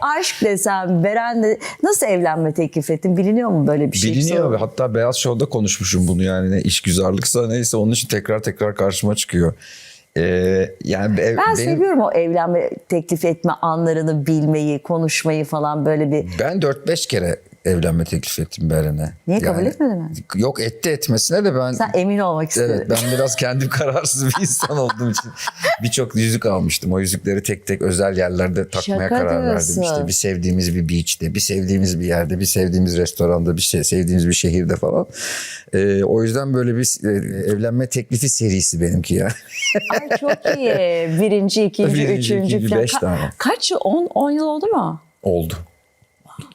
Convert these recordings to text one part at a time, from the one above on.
aşk desem Beren'le nasıl evlenme teklif ettin? Biliniyor mu böyle bir şey? Biliniyor ve hatta Beyaz Show'da konuşmuşum bunu yani ne işgüzarlıksa neyse onun için tekrar tekrar karşıma çıkıyor. Ee, yani ev- Ben benim- seviyorum o evlenme teklif etme anlarını bilmeyi, konuşmayı falan böyle bir. Ben 4-5 kere evlenme teklif ettim Beren'e. Niye kabul etmedi mi? Yok etti etmesine de ben Sen emin olmak istedin. Evet ben biraz kendim kararsız bir insan olduğum için birçok yüzük almıştım. O yüzükleri tek tek özel yerlerde takmaya Şaka karar diyorsun. verdim. İşte bir sevdiğimiz bir beach'te, bir sevdiğimiz bir yerde, bir sevdiğimiz restoranda, bir şey sevdiğimiz bir şehirde falan. Ee, o yüzden böyle bir e, evlenme teklifi serisi benimki ya. Ay çok iyi. Birinci, ikinci, Birinci, üçüncü ikinci, falan. beş tane. Kaç yıl? 10 10 yıl oldu mu? Oldu.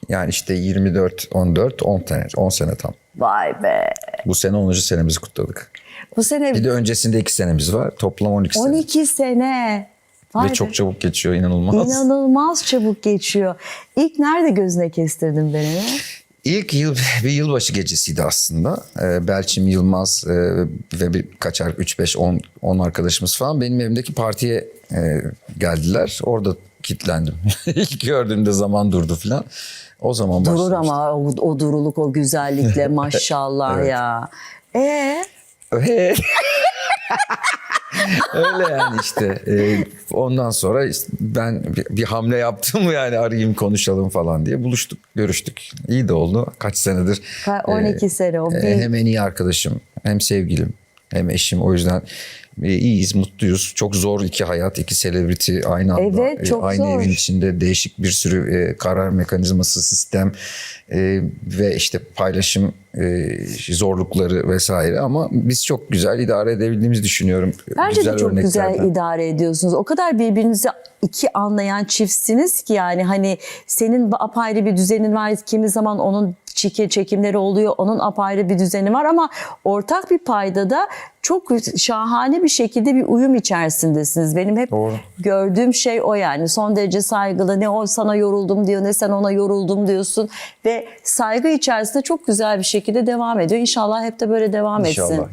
Yani işte 24, 14, 10 sene, 10 sene tam. Vay be. Bu sene 10. senemizi kutladık. Bu sene Bir de öncesinde 2 senemiz var. Toplam 12 sene. 12 sene. Vay Ve be. çok çabuk geçiyor inanılmaz. İnanılmaz çabuk geçiyor. İlk nerede gözüne kestirdin beni? İlk yıl bir yılbaşı gecesiydi aslında. Ee, Belçim Yılmaz e, ve birkaç ar- 3 5 10 10 arkadaşımız falan benim evimdeki partiye e, geldiler. Orada kilitlendim. İlk gördüğümde zaman durdu falan. O zaman Durur başlamıştı. ama o, o duruluk, o güzellikle maşallah Evet. ya. Ee, Öyle yani işte. Ee, ondan sonra işte ben bir, hamle yaptım yani arayayım konuşalım falan diye buluştuk, görüştük. İyi de oldu. Kaç senedir. Ka- 12 sene o. e, Bir- hem en iyi arkadaşım, hem sevgilim, hem eşim. O yüzden e, iyiyiz, mutluyuz. Çok zor iki hayat, iki selebriti aynı anda. Evet, e, çok aynı zor. evin içinde değişik bir sürü e, karar mekanizması, sistem ve işte paylaşım zorlukları vesaire. Ama biz çok güzel idare edebildiğimizi düşünüyorum. Bence güzel de çok güzel idare ediyorsunuz. O kadar birbirinizi iki anlayan çiftsiniz ki yani hani senin apayrı bir düzenin var. Kimi zaman onun çike çekimleri oluyor. Onun apayrı bir düzeni var ama ortak bir payda da çok şahane bir şekilde bir uyum içerisindesiniz. Benim hep Doğru. gördüğüm şey o yani. Son derece saygılı. Ne o sana yoruldum diyor ne sen ona yoruldum diyorsun. Ve saygı içerisinde çok güzel bir şekilde devam ediyor. İnşallah hep de böyle devam etsin. İnşallah.